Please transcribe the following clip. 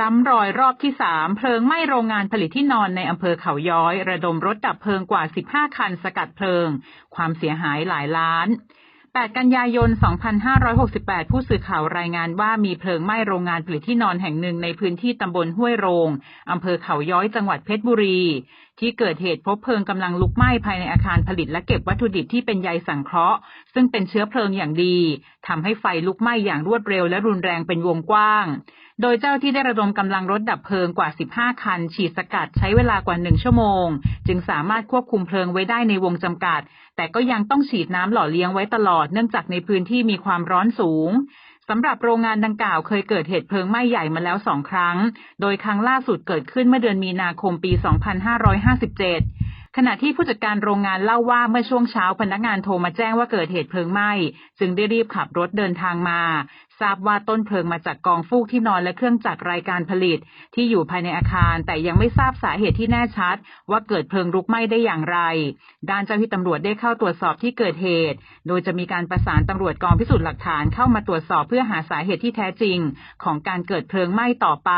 ซ้ำรอยรอบที่สามเพลิงไหม้โรงงานผลิตที่นอนในอำเภอเขาย้อย ระดมรถดับเพลิงกว่า 15 คันสกัดเพลิง ความเสียหายหลายล้าน 8 กันยายน 2568 ผู้สื่อข่าวรายงานว่ามีเพลิงไหม้โรงงานผลิตที่นอนแห่งหนึ่งในพื้นที่ตำบลห้วยโรง อำเภอเขาย้อยจังหวัดเพชรบุรีที่เกิดเหตุพบเพลิงกำลังลุกไหม้ภายในอาคารผลิตและเก็บวัตถุดิบที่เป็นใยสังเคราะห์ ซึ่งเป็นเชื้อเพลิงอย่างดีทำให้ไฟลุกไหม้อย่างรวดเร็วและรุนแรงเป็นวงกว้าง โดยเจ้าที่ได้ระดมกำลังรถดับเพลิงกว่า 15 คัน ฉีดสกัดใช้เวลากว่า 1 ชั่วโมง จึงสามารถควบคุมเพลิงไว้ได้ในวงจำกัด แต่ก็ยังต้องฉีดน้ำหล่อเลี้ยงไว้ตลอดเนื่องจากในพื้นที่มีความร้อนสูง สำหรับโรงงานดังกล่าวเคยเกิดเหตุเพลิงไหม้ใหญ่มาแล้วสองครั้ง โดยครั้งล่าสุดเกิดขึ้นเมื่อเดือนมีนาคมปี 2557 ขณะที่ผู้จัดการโรงงานเล่าว่าเมื่อช่วงเช้าพนักงานโทรมาแจ้งว่าเกิดเหตุเพลิงไหม้ จึงได้รีบขับรถเดินทางมา ทราบว่าต้นเพลิงมาจากกองฟูกที่นอนและเครื่องจักรรายการผลิต ที่อยู่ภายในอาคาร แต่ยังไม่ทราบสาเหตุที่แน่ชัด ว่าเกิดเพลิงลุกไหม้ได้อย่างไร ด้านเจ้าหน้าที่ตำรวจได้เข้าตรวจสอบที่เกิดเหตุ โดยจะมีการประสานตำรวจกองพิสูจน์หลักฐานเข้ามาตรวจสอบเพื่อหาสาเหตุที่แท้จริง ของการเกิดเพลิงไหม้ต่อไป